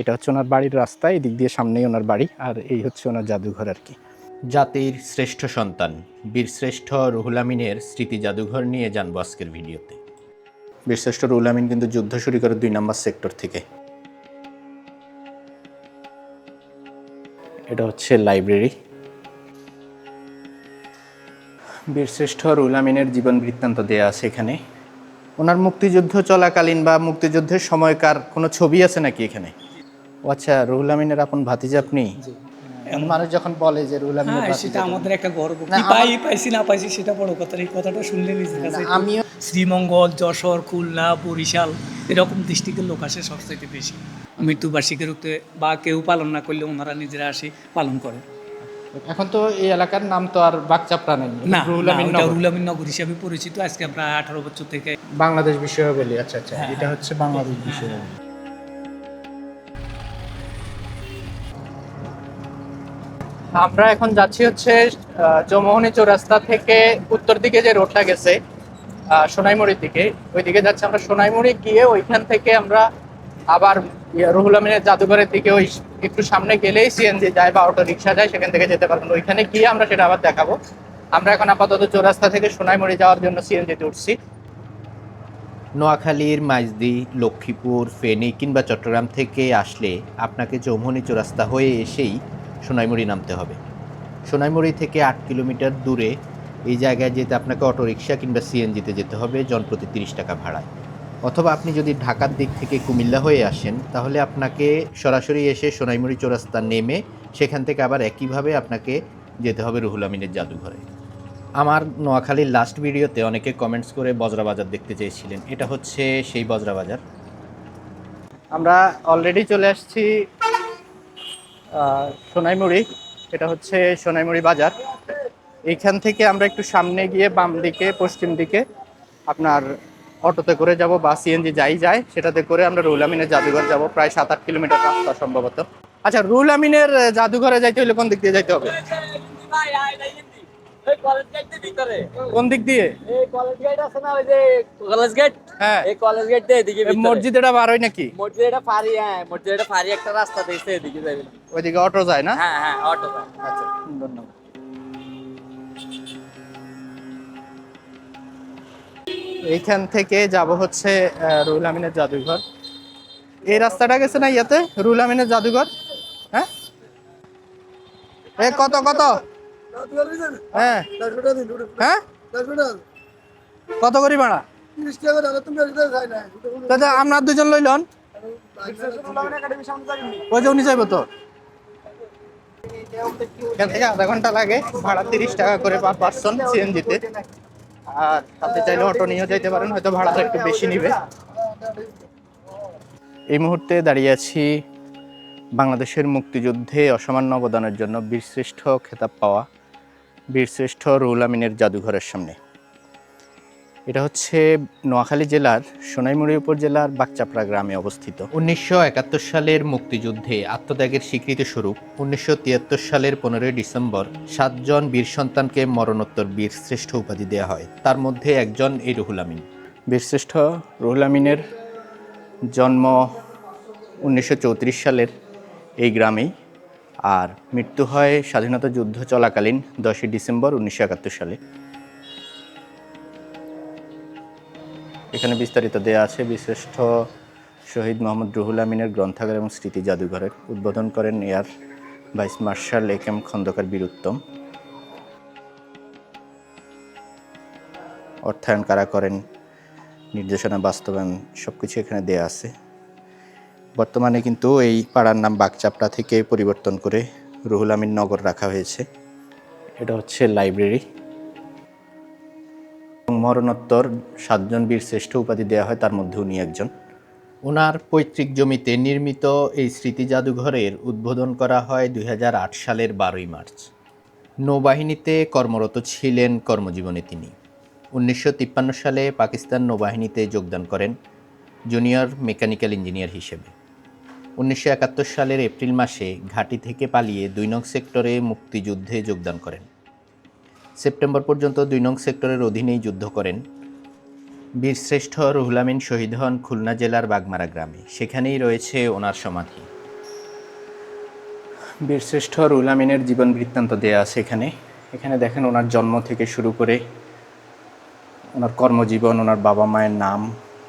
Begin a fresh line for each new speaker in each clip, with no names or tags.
এটা হচ্ছে ওনার বাড়ির রাস্তা এদিক দিয়ে সামনেই ওনার বাড়ি আর এই হচ্ছে ওনার জাদুঘর আর কি।
জাতির শ্রেষ্ঠ সন্তান বীরশ্রেষ্ঠ রুহুল আমিনের স্মৃতি জাদুঘর নিয়ে জানব আজকের ভিডিওতে।
বীরশ্রেষ্ঠ রুল আমিন কিন্তু যুদ্ধ শুরু করে দুই নম্বর সেক্টর থেকে। এটা হচ্ছে লাইব্রেরি। বীরশ্রেষ্ঠ রুল আমিনের জীবন বৃত্তান্ত দেয়া আছে এখানে। ওনার মুক্তিযুদ্ধ চলাকালীন বা মুক্তিযুদ্ধের সময়কার কোনো ছবি আছে নাকি এখানে? ও আচ্ছা রুহুল আমিনের আপন ভাতিজা আপনি? মানুষ যখন বলে যে রুহুল আমিনের
হ্যাঁ সেটা আমাদের একটা গর্ব। কি পাই পাইছি না পাইছি সেটা বড় কথা এই কথাটা শুনলে নিজের কাছে
আমিও
শ্রীমঙ্গল যশোর খুলনা বরিশাল এরকম ডিস্ট্রিক্টের লোক আসে সবচাইতে বেশি। মৃত্যুবার্ষিকীর উত্তে বা কেউ পালন না করলে ওনারা নিজেরা আসে পালন করে।
এখন তো এই এলাকার নাম তো আর বাকচাপড়া নেই।
না
রুহুল আমিন নগর।
রুলামিন নগর হিসাবে পরিচিত আজকে প্রায় আঠারো বছর থেকে
বাংলাদেশ বিষয়াবলী আচ্ছা আচ্ছা এটা হচ্ছে বাংলাদেশ বিষয়াবলী আমরা এখন যাচ্ছি হচ্ছে আহ, চৌমোহনী চৌরাস্তা থেকে উত্তর দিকে যে রোডটা গেছে সোনাইমুড়ির দিকে। ওইদিকে যাচ্ছি আমরা সোনাইমুড়ি গিয়ে ওইখান থেকে আমরা আবার ইয়ে, রুহুল আমিনের জাদুঘরের দিকে ওই একটু সামনে গেলেই সিএনজি যায় বা অটো রিক্সা যায় সেখান থেকে যেতে পারবেন ওইখানে গিয়ে আমরা সেটা আবার দেখাবো। আমরা এখন আপাতত চৌরাস্তা থেকে সোনাইমুড়ি যাওয়ার জন্য সিএনজিতে উঠছি।
নোয়াখালীর মাইজদি লক্ষ্মীপুর ফেনী কিংবা চট্টগ্রাম থেকে আসলে আপনাকে চৌমনি চৌরাস্তা হয়ে এসেই সোনাইমুড়ি নামতে হবে। সোনাইমুড়ি থেকে আট কিলোমিটার দূরে এই জায়গায় যেতে আপনাকে অটোরিকশা কিংবা সিএনজিতে যেতে হবে জনপ্রতি তিরিশ টাকা ভাড়ায়। অথবা আপনি যদি ঢাকার দিক থেকে কুমিল্লা হয়ে আসেন, তাহলে আপনাকে সরাসরি এসে সোনাইমুড়ি চৌরাস্তা নেমে সেখান থেকে আবার একইভাবে আপনাকে যেতে হবে রুহুল আমিনের জাদুঘরে। আমার নোয়াখালীর লাস্ট ভিডিওতে অনেকে কমেন্টস করে বজরা বাজার দেখতে চেয়েছিলেন। এটা হচ্ছে সেই বজরা বাজার।
আমরা অলরেডি চলে আসছি সোনাইমুড়ি, এটা হচ্ছে সোনাইমুড়ি বাজার। এইখান থেকে আমরা একটু সামনে গিয়ে বাম দিকে, পশ্চিম দিকে আপনার অটোতে করে যাব, বা সিএনজি যাই যায়, সেটাতে করে আমরা রুল আমিনের জাদুঘর যাব, প্রায় সাত আট কিলোমিটার রাস্তা সম্ভবত। আচ্ছা রুল আমিনের জাদুঘরে যাইতে হলে কোন দিক দিয়ে যাইতে হবে? কোন দিক দিয়ে?
কলেজ গেট আছে না ওই যে কলেজ গেট
হ্যাঁ।
এই কলেজ গেট দিয়ে এদিকে
এই মসজিদটা বার হয় নাকি?
মসজিদ এটা ফারি হ্যাঁ মসজিদ এটা ফারি একটা রাস্তা দিয়েছে এদিকে যাবে
ওইদিকে অটো যায় না?
হ্যাঁ হ্যাঁ অটো
আচ্ছা ধন্যবাদ। এইখান থেকে যাব হচ্ছে রুহুল আমিনের জাদুঘর। এই রাস্তাটা গেছে না ইয়াতে? রুহুল আমিনের জাদুঘর? হ্যাঁ? এ কত কত? হ্যাঁ। হ্যাঁ? কত করি ভাড়া? দাদা আমরা দুজন লইলন ওই যে উনি যাইব তো। এখান থেকে আধা ঘণ্টা লাগে। ভাড়া তিরিশ টাকা করে পার পার্সন সিএনজিতে আর তাতে চাইলে অটো নিয়েও যেতে পারেন হয়তো ভাড়াটা একটু বেশি নিবে। এই মুহূর্তে দাঁড়িয়ে আছি বাংলাদেশের মুক্তিযুদ্ধে অসামান্য অবদানের জন্য বীরশ্রেষ্ঠ খেতাব পাওয়া বীরশ্রেষ্ঠ রুহুল আমিনের জাদুঘরের সামনে। এটা হচ্ছে নোয়াখালী জেলার সোনাইমুড়ি উপজেলার বাকচাপড়া গ্রামে অবস্থিত।
উনিশশো একাত্তর সালের মুক্তিযুদ্ধে আত্মত্যাগের স্বীকৃতি স্বরূপ উনিশশো তিয়াত্তর সালের পনেরোই ডিসেম্বর সাতজন বীর সন্তানকে মরণোত্তর বীর শ্রেষ্ঠ উপাধি দেওয়া হয়। তার মধ্যে একজন এই রুহুল আমিন।
বীরশ্রেষ্ঠ রুহুল আমিনের জন্ম উনিশশো চৌত্রিশ সালের এই গ্রামেই আর মৃত্যু হয় স্বাধীনতা যুদ্ধ চলাকালীন দশই ডিসেম্বর উনিশশো একাত্তর সালে। এখানে বিস্তারিত দেয়া আছে বীরশ্রেষ্ঠ শহীদ মোহাম্মদ রুহুল আমিনের গ্রন্থাগার এবং স্মৃতি জাদুঘরের উদ্বোধন করেন air vice marshal A M Khandakar Bir Uttom. অর্থায়ন কারা করেন, নির্দেশনা, বাস্তবায়ন সব কিছু এখানে দেয়া আছে। বর্তমানে কিন্তু এই পাড়ার নাম বাগচাপড়া থেকে পরিবর্তন করে রুহুল আমিন নগর রাখা হয়েছে। এটা হচ্ছে লাইব্রেরি। মরণোত্তর সাতজন বীর শ্রেষ্ঠ উপাধি দেওয়া হয়, তার মধ্যে উনি একজন।
ওনার পৈতৃক জমিতে নির্মিত এই স্মৃতি জাদুঘরের উদ্বোধন করা হয় দুই হাজার আট সালের বারোই মার্চ। নৌবাহিনীতে কর্মরত ছিলেন কর্মজীবনে তিনি। উনিশশো তিপ্পান্ন সালে পাকিস্তান নৌবাহিনীতে যোগদান করেন, জুনিয়র মেকানিক্যাল ইঞ্জিনিয়ার হিসেবে। উনিশশো একাত্তর সালের এপ্রিল মাসে ঘাঁটি থেকে পালিয়ে দুই নং সেক্টরে মুক্তিযুদ্ধে যোগদান করেন। সেপ্টেম্বর পর্যন্ত দুই নং সেক্টরের অধীনেই যুদ্ধ করেন। বীরশ্রেষ্ঠ রুহুল আমিন শহীদ হন খুলনা জেলার বাগমারা গ্রামে। সেখানেই রয়েছে ওনার সমাধি।
বীরশ্রেষ্ঠ রুল আমিনের জীবন বৃত্তান্ত দেয়া আছে এখানে। এখানে দেখেন ওনার জন্ম থেকে শুরু করে ওনার কর্মজীবন, ওনার বাবা মায়ের নাম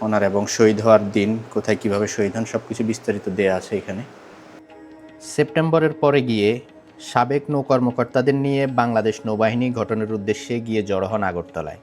ওনার এবং শহীদ হওয়ার দিন, কোথায় কীভাবে শহীদ হন সব কিছু বিস্তারিত দেয়া আছে এখানে।
সেপ্টেম্বরের পরে গিয়ে সাবেক নৌ কর্মকর্তাদের নিয়ে বাংলাদেশ নৌবাহিনী ঘটনার উদ্দেশ্যে গিয়ে জড়ো হন আগরতলায়।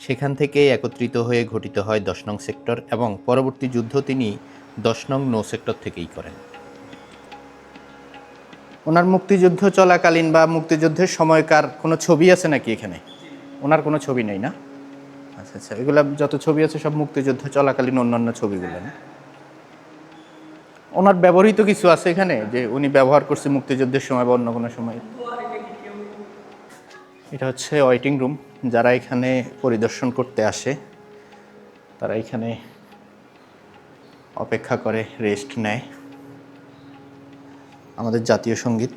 সেখান থেকে একত্রিত হয়ে ঘটিত হয় দশ নং সেক্টর এবং পরবর্তী যুদ্ধ তিনি দশ নং নৌ সেক্টর থেকেই করেন।
ওনার মুক্তিযুদ্ধ চলাকালীন বা মুক্তিযুদ্ধের সময়কার কোনো ছবি আছে নাকি এখানে? ওনার কোনো ছবি নেই না? আচ্ছা আচ্ছা এগুলা যত ছবি আছে সব মুক্তিযুদ্ধ চলাকালীন অন্যান্য ছবিগুলো না? ওনার ব্যবহৃত কিছু আছে এখানে যে উনি ব্যবহার করছে মুক্তিযুদ্ধের সময় বা অন্য কোনো সময়? এটা হচ্ছে ওয়েটিং রুম যারা এখানে পরিদর্শন করতে আসে, তারা এখানে অপেক্ষা করে রেস্ট নেয়। আমাদের জাতীয় সংগীত।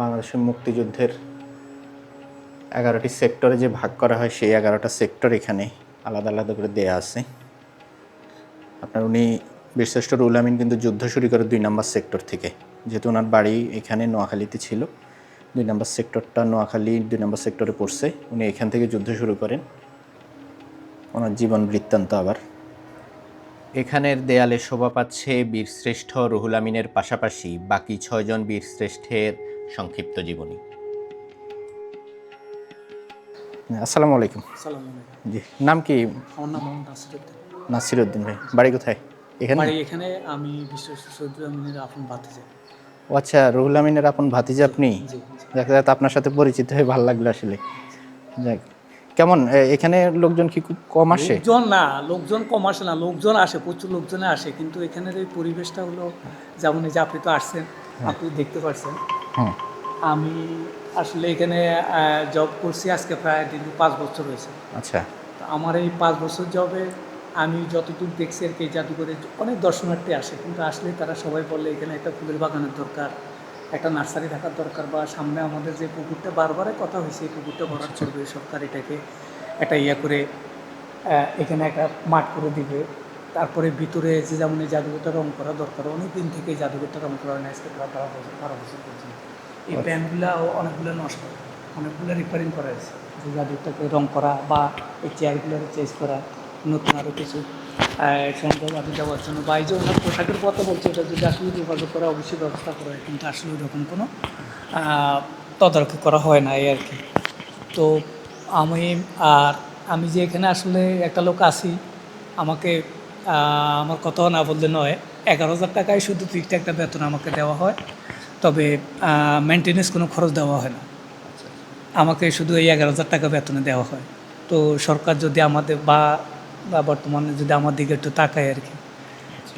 বাংলাদেশের মুক্তিযুদ্ধের এগারোটি সেক্টরে যে ভাগ করা হয়, সেই এগারোটা সেক্টর এখানে আলাদা আলাদা করে দেয়া আছে। আপনার উনি বীরশ্রেষ্ঠ রুল আমিন কিন্তু যুদ্ধ শুরু করে দুই নম্বর সেক্টর থেকে। যেহেতু ওনার বাড়ি এখানে নোয়াখালীতে ছিল, দুই নম্বর সেক্টরটা নোয়াখালী দুই নম্বর সেক্টরে পড়ছে, উনি এখান থেকে যুদ্ধ শুরু করেন। ওনার জীবন বৃত্তান্ত আবার।
এখানের দেয়ালে শোভা পাচ্ছে বীরশ্রেষ্ঠ রুহুল আমিনের পাশাপাশি বাকি ছয়জন বীরশ্রেষ্ঠের সংক্ষিপ্ত জীবনী।
আসসালামু আলাইকুম। জি নাম কি?
আমার নাম
নাসিরউদ্দিন। ভাই বাড়ি কোথায়? এখানে?
বাড়ি এখানে আমি বিশ্ব সৈদুল আমিনের আপন ভাতিজা।
ও আচ্ছা রুহুল আমিনের আপন ভাতিজা আপনি? যাক যাক, আপনার সাথে পরিচিত হয়ে ভালো লাগল আসলে। যাক কেমন এখানে লোকজন কি খুব কম আসে?
লোকজন না লোকজন কম আসে না লোকজন আসে প্রচুর লোকজনে আসে কিন্তু এখানের এই পরিবেশটা হলো যেমন এই যে আপনি তো আসছেন আপনি দেখতে পাচ্ছেন
হুম
আমি আসলে এখানে জব করছি আজকে প্রায় দীর্ঘ পাঁচ বছর হয়েছে।
আচ্ছা।
তো আমার এই পাঁচ বছর জবে আমি যতদূর দেখছি আর কি জাদুঘরে অনেক দর্শনার্থী আসে কিন্তু আসলে তারা সবাই বলে এখানে একটা ফুলের বাগানের দরকার একটা নার্সারি থাকার দরকার বা সামনে আমাদের যে পুকুরটা বারবারে কথা হয়েছে এই পুকুরটা ভরাট করবে সরকার এটাকে একটা ইয়ে করে এখানে একটা মাঠ করে দিবে। তারপরে ভিতরে যে যেমন এই জাদুঘরটা রং করা দরকার অনেক দিন থেকে এই জাদুঘরটা রং করা হয় না আজকে প্রায় বারো বছর বারো বছর পর্যন্ত এই প্যান্টগুলো অনেকগুলো নষ্ট অনেকগুলো রিপেয়ারিং করা হয়েছে। যে জাদুঘরটাকে রং করা বা এই চেয়ারগুলো চেঞ্জ করা নতুন আরও কিছু সন্দেহবাদী দেওয়ার জন্য। বা এই যে ওনার পোশাকের কথা বলছে ওটা যদি আসলে যোগাযোগ করা অবশ্যই ব্যবস্থা করা হয় কিন্তু আসলে ওইরকম কোনো তদারকি করা হয় না এই আর কি তো আমি আর আমি যে এখানে আসলে একটা লোক আছি আমাকে আমার কথা না বললে নয় এগারো হাজার টাকায় শুধু ফিক্সড একটা বেতন আমাকে দেওয়া হয় তবে মেনটেনেন্স কোনো খরচ দেওয়া হয় না। আমাকে শুধু এই এগারো হাজার টাকা বেতনে দেওয়া হয়। তো সরকার যদি আমাদের বা বা বর্তমানে যদি আমার দিকে একটু তাকায় আর কি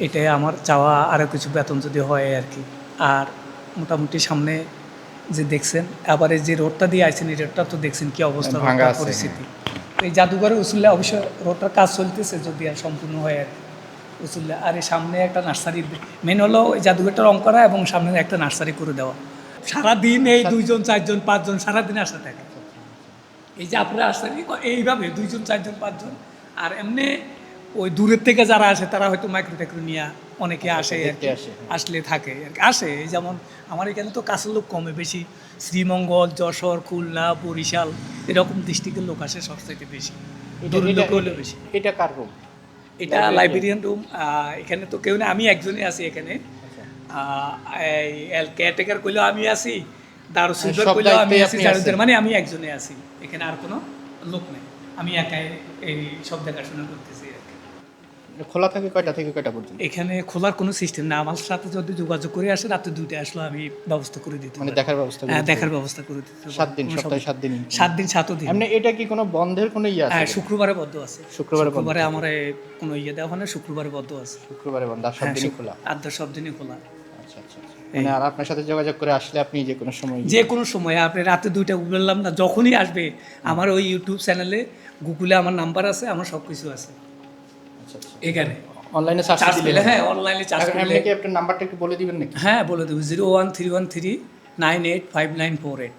এটাই আমার চাওয়া আরও কিছু বেতন যদি হয় আর কি। আর মোটামুটি সামনে যে দেখছেন আবার এই যে রোডটা দিয়ে আসছেন এই রোডটা তো দেখছেন কি অবস্থা
আছে,
পরিস্থিতি। এই জাদুঘরে উসুল্লে অবশ্য রোডটার কাজ চলতেছে যদি আর সম্পূর্ণ হয় আর কি। উসুল্লে আর এই সামনে একটা নার্সারি মেন হলো ওই জাদুঘরটা রং করা এবং সামনে একটা নার্সারি করে দেওয়া। সারাদিন এই দুইজন চারজন পাঁচজন সারাদিন আসা থাকে। এই যে আপনারা আসছেন এইভাবে দুইজন চারজন পাঁচজন আর এমনি ওই দূরের থেকে যারা আসে তারা হয়তো মাইক্রো টাইক্রো নিয়ে অনেকে আসে।
দেখতে আসে,
আসলে থাকে আর আসে যেমন আমার এখানে তো কাছের লোক কমে বেশি। শ্রীমঙ্গল যশোর খুলনা বরিশাল এরকম ডিস্ট্রিক্টের লোক আসে সবচাইতে বেশি। দূরের লোক হলে বেশি।
এটা কার রুম
এটা লাইব্রেরিয়ান রুম এখানে তো কেউ না আমি একজনই আছি এখানে। কেয়ারটেকার করলেও আমি আছি দারু সুইপার করলেও আমি আছি জারুদের মানে আমি একজনে আছি এখানে আর কোনো লোক নেই। আমি একাই এই সব দেখাশোনা করতেছি।
খোলা থাকে কয়টা থেকে কয়টা পর্যন্ত?
এখানে খোলার কোনো সিস্টেম না আমার সাথে যদি যোগাযোগ করে আসে রাতে দুইটা আসলে আমি ব্যবস্থা করে দিতে
মানে দেখার ব্যবস্থা
হ্যাঁ দেখার ব্যবস্থা করে দিতে
সাত দিন সপ্তাহে সাত দিন।
সাত দিন সাতও দিন।
এমনি এটা কি কোনো বন্ধের কোনো ইয়ে আছে
হ্যাঁ শুক্রবারে বদ্ধ আছে।
শুক্রবারে বন্ধ
শুক্রবারে আমার কোনো ইয়ে দেওয়া হয় না শুক্রবারে বদ্ধ আছে।
শুক্রবারে বন্ধ আর সব দিনই খোলা?
আড্ডা সব দিনই খোলা।
আচ্ছা আচ্ছা আচ্ছা। মানে আর আপনার সাথে যোগাযোগ করে আসলে আপনি যে কোনো সময়
যে কোনো সময় আপনি রাতে দুইটা বললাম না যখনই আসবে আমার ওই ইউটিউব চ্যানেলে গুগলে আমার নাম্বার আছে আমার সব কিছু আছে। এখানে
অনলাইনে
চার্জ
দিলে
দিলে হ্যাঁ অনলাইনে চার্জ
এখন কি আপনার নাম্বারটা একটু বলে দিবেন নাকি?
হ্যাঁ বলে দেবো। Zero one three one three nine eight five nine four eight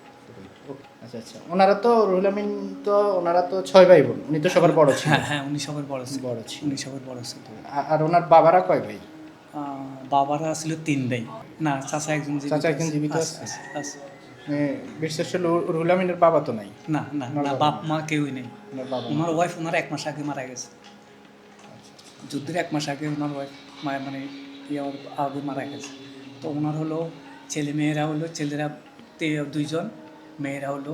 আচ্ছা আচ্ছা। ওনারা তো রুহুল আমিন তো ওনারা তো ছয় ভাই বোন। উনি তো সবার বড় ছিল।
হ্যাঁ হ্যাঁ উনি সবার বড় ছিল।
বড় ছিল।
উনি সবার বড় ছিল।
আর ওনার বাবারা কয় ভাই?
বাবারা ছিল তিন ভাই। না চাচা একজন
চাচা। জীবিত
আছে।
মানে রুহুল আমিনের বাবা তো নাই।
না না বাপ মা কেউই নেই।
ওনার
ওয়াইফ ওনার এক মাস আগে মারা গেছে। যুদ্ধের এক মাস আগে ওনার ওয়াইফ মানে ইয়ে আগে মারা গেছে। তো ওনার হলো ছেলে মেয়েরা হলো ছেলেরা দুইজন মেয়েরা হলো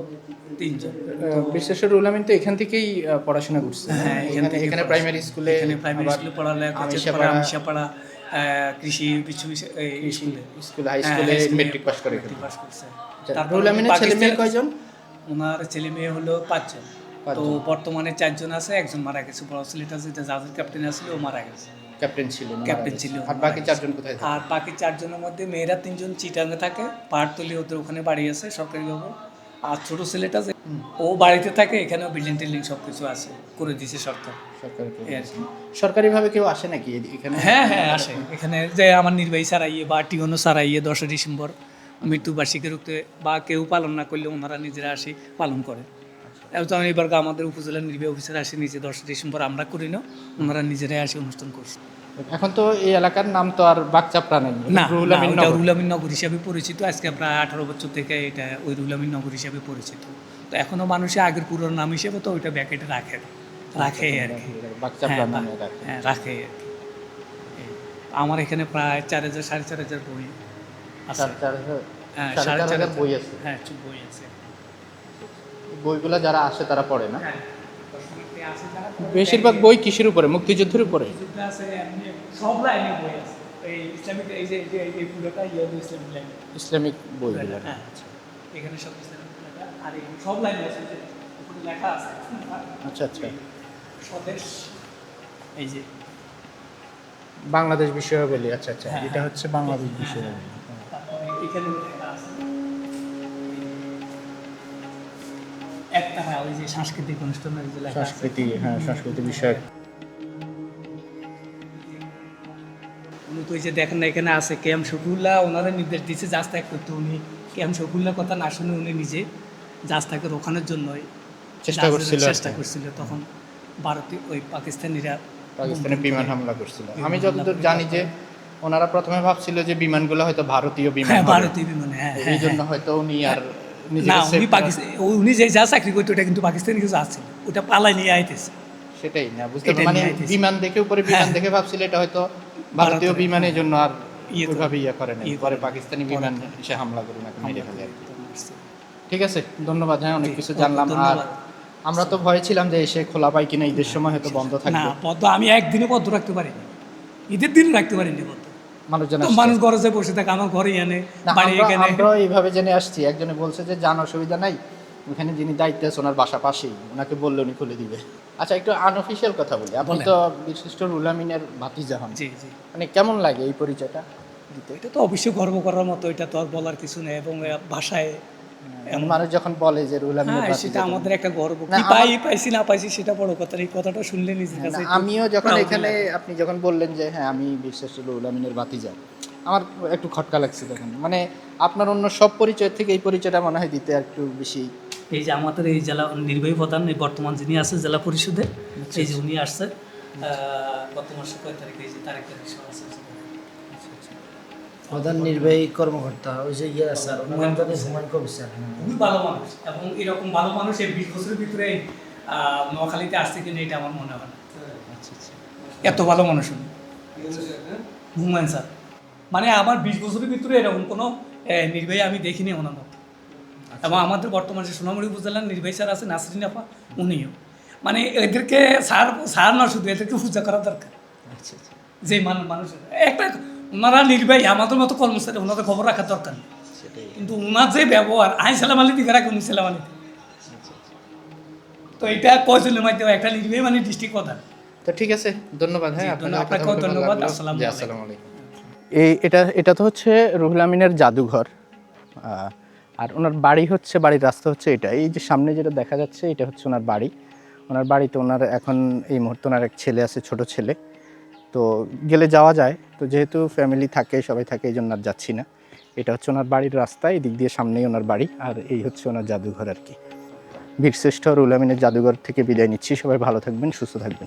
তিনজন।
বিশেষ করে তো এখান থেকেই পড়াশোনা করছে।
হ্যাঁ এখান
এখানে
থেকে
এখানে প্রাইমারি স্কুলে
এখানে প্রাইমারি স্কুলে পড়ালেখা
আমিষাপাড়া
কৃষি স্কুলে
স্কুল হাই স্কুলে মেট্রিক পাস করে
মেট্রিক পাস করছে।
আচ্ছা,
তারপর
রুহুল আমিনের ছেলে মেয়ে কয়জন?
ওনার ছেলে মেয়ে হলো পাঁচজন। তো। বর্তমানে চারজন আছে একজন মারা গেছে। বড় ছেলেটা যেটা জাহাজের ক্যাপ্টেন আসলে ও মারা গেছে।
ক্যাপ্টেন ছিল
ক্যাপ্টেন ছিল,
আর বাকি চারজন কোথায়
আর বাকি চারজনের মধ্যে মেয়েরা তিনজন চিটাঙ্গে থাকে পাহাড়তলি ওদের ওখানে বাড়ি আছে সরকারি ভাবে আর ছোট ছেলেটা যে ও বাড়িতে থাকে এখানেও বিল্ডিং টিল্ডিং সব কিছু আছে করে দিয়েছে সরকার।
সরকারিভাবে কেউ আসে নাকি এখানে?
হ্যাঁ হ্যাঁ আসে। এখানে যে আমার নির্বাহী সারাইয়ে বা টিওনো সারাইয়ে দশই ডিসেম্বর মৃত্যুবার্ষিকী রুখতে বা কেউ পালন না করলে ওনারা নিজেরা আসি পালন করে। যেমন আমাদের উপজেলার নির্বাহী অফিসার আসে নিজে দশই ডিসেম্বর আমরা করি না ওনারা নিজেরাই আসে অনুষ্ঠান করছে।
এখন তো এই এলাকার নাম তো আর বাগচাপড়া নাই
না রুলামিন নগর। হিসাবে পরিচিত আজকে প্রায় আঠারো বছর থেকে এটা ওই রুলামিন নগর হিসাবে পরিচিত। তো এখনও মানুষে আগের পুরোনো নাম হিসেবে তো ওইটা ব্যাকেটে রাখে রাখে আর কি। হ্যাঁ, বা-
রাখে।
হ্যাঁ আর কি। আমার এখানে প্রায় চার হাজার সাড়ে চার হাজার বই আছে। হ্যাঁ
সাড়ে চার হাজার বই আছে।
হ্যাঁ বই আছে।
বইগুলো যারা আসে তারা পড়ে না?
হ্যাঁ,
বেশিরভাগ বই কিসের উপরে? মুক্তিযুদ্ধের উপরে?
সব লাইনে বই আছে। এই ইসলামিক এই যে এই যে এই পুরোটা ইয়ে ইসলামিক লাইন।
ইসলামিক বইগুলো।
হ্যাঁ এখানে সব ইসলামিক আর এই সব লাইন আছে উপরে লেখা আছে
আচ্ছা আচ্ছা।
স্বদেশ এই যে।
বাংলাদেশ বিষয়াবলী আচ্ছা আচ্ছা।
হ্যাঁ,
এটা হচ্ছে বাংলাদেশ বিষয়াবলী।
এখানে হ্যাঁ ওই যে সাংস্কৃতিক অনুষ্ঠানের যে লেখা
সংস্কৃতি হ্যাঁ সংস্কৃতি বিষয়ক।
উনি তো ওই যে দেখেন না এখানে আছে ওনারা নির্দেশ দিয়েছে জাজ ত্যাগ করতে উনি কথা না শুনে উনি নিজে জাজ রোখানোর জন্যই
চেষ্টা করছিল
চেষ্টা করছিল। তখন ভারতীয় ওই পাকিস্তানিরা
পাকিস্তানে বিমান হামলা করছিল। আমি যতদূর জানি যে ওনারা প্রথমে ভাবছিল যে বিমানগুলো হয়তো ভারতীয় বিমান
হ্যাঁ ভারতীয় বিমানে হ্যাঁ
এই
হ্যাঁ
জন্য হয়তো উনি আর
না উনি পাকিস্তান উনি যে যা চাকরি করতো ওটা কিন্তু পাকিস্তানি কিছু আছে। ওটা পালাই নিয়ে আইতেছে।
সেটাই না বুঝতে মানে বিমান দেখে উপরে বিমান
হ্যাঁ।
দেখে ভাবছিল এটা হয়তো ভারতীয় বিমানের জন্য আর
ইয়ে
ওইভাবে ইয়ে করে না
ইয়ে
পরে পাকিস্তানি বিমান এসে হামলা করে না মেরে ফেলে। ঠিক আছে ধন্যবাদ হ্যাঁ অনেক কিছু জানলাম। আর আমরা তো ভয় ছিলাম যে এসে খোলা পাই কিনা ঈদের সময় হয়তো বন্ধ
না
থাকবে
পদ্ম আমি একদিনে পদ্ম রাখতে পারিনি। ঈদের দিন রাখতে পারিনি পদ্ম।
মানুষজন
মানুষ ঘরে যে বসে থাকে আমার ঘরে এনে বাড়ি
আমরা-
এখানে।
এইভাবে জেনে আসছি। একজনে বলছে যে যান অসুবিধা নাই। ওখানে যিনি দায়িত্বে আছে ওনার বাসা পাশেই। ওনাকে বললে উনি খুলে দিবে। আচ্ছা একটু আনঅফিসিয়াল কথা বলি। আপনি তো বিশিষ্ট রুলামিনের ভাতিজা হন।
জি জি।
মানে কেমন লাগে এই পরিচয়টা দিতে?
এটা তো অবশ্যই গর্ব করার মতো এটা তো আর বলার কিছু নেই। এবং ভাষায়
মানুষ যখন বলে যে রুলামিনের
হ্যাঁ
ভাতিজা
সেটা আমাদের একটা গর্ব। কি পাই পাইছি না পাইছি সেটা বড় কথা এই কথাটা শুনলে নিজের কাছে
আমিও যখন এখানে আপনি যখন বললেন যে হ্যাঁ আমি বিশ্বাস বিশিষ্ট রুলামিনের ভাতিজা আমার একটু খটকা লাগছে তখন মানে আপনার অন্য সব পরিচয় থেকে এই পরিচয়টা মনে হয় দিতে একটু বেশি
এই যে আমাদের এই জেলা নির্বাহী প্রধান বর্তমান যিনি আছে জেলা পরিষদে
আচ্ছা,
এই যে উনি আসছে গত মাসে কয় তারিখে এই যে তারিখ তারিখ আছে।
প্রধান নির্বাহী কর্মকর্তা ওই যে ইয়ে স্যার নাম জানি হুমায়ুন কবির স্যার।
খুবই ভালো মানুষ এবং এরকম ভালো মানুষ এই বিশ বছরের ভিতরে নোয়াখালীতে আসছে কিনা এটা আমার মনে হয় না। এত ভালো মানুষ উনি। হুমায়ুন স্যার। মানে আমার বিশ বছরের ভিতরে এরকম কোনো নির্বাহী আমি দেখিনি ওনার মতো। এবং আমাদের বর্তমানে যে সোনামুড়ি উপজেলার নির্বাহী স্যার আছে নাসরিন আপা উনিও। মানে এদেরকে স্যার স্যার না শুধু এদেরকে পূজা করা দরকার।
আচ্ছা আচ্ছা।
যে মানুষ মানুষ একটা ওনারা নির্বাহী আমাদের মতো কর্মচারী ওনাদের খবর রাখা দরকার কিন্তু ওনার যে ব্যবহার আই সালাম আলী দিকে রাখে উনি সালাম আলী তো এটা কয়জনের মাধ্যমে? একটা নির্বাহী মানে ডিস্ট্রিক্ট প্রধান।
তো ঠিক আছে ধন্যবাদ হ্যাঁ
আপনাকেও
ভালো
ধন্যবাদ। আসসালামু আলাইকুম।
এই এটা এটা তো হচ্ছে রুহুল আমিনের জাদুঘর। আহ, আর ওনার বাড়ি হচ্ছে বাড়ির রাস্তা হচ্ছে এটা এই যে সামনে যেটা দেখা যাচ্ছে এটা হচ্ছে ওনার বাড়ি। ওনার বাড়িতে ওনার এখন এই মুহূর্তে ওনার এক ছেলে আছে ছোট ছেলে। তো গেলে যাওয়া যায়। তো যেহেতু ফ্যামিলি থাকে, সবাই থাকে, এই জন্য আর যাচ্ছি না। এটা হচ্ছে ওনার বাড়ির রাস্তা, এদিক দিক দিয়ে সামনেই ওনার বাড়ি। আর এই হচ্ছে ওনার জাদুঘর আর কি। বীরশ্রেষ্ঠ রুল আমিনের জাদুঘর থেকে বিদায় নিচ্ছি। সবাই ভালো থাকবেন, সুস্থ থাকবেন।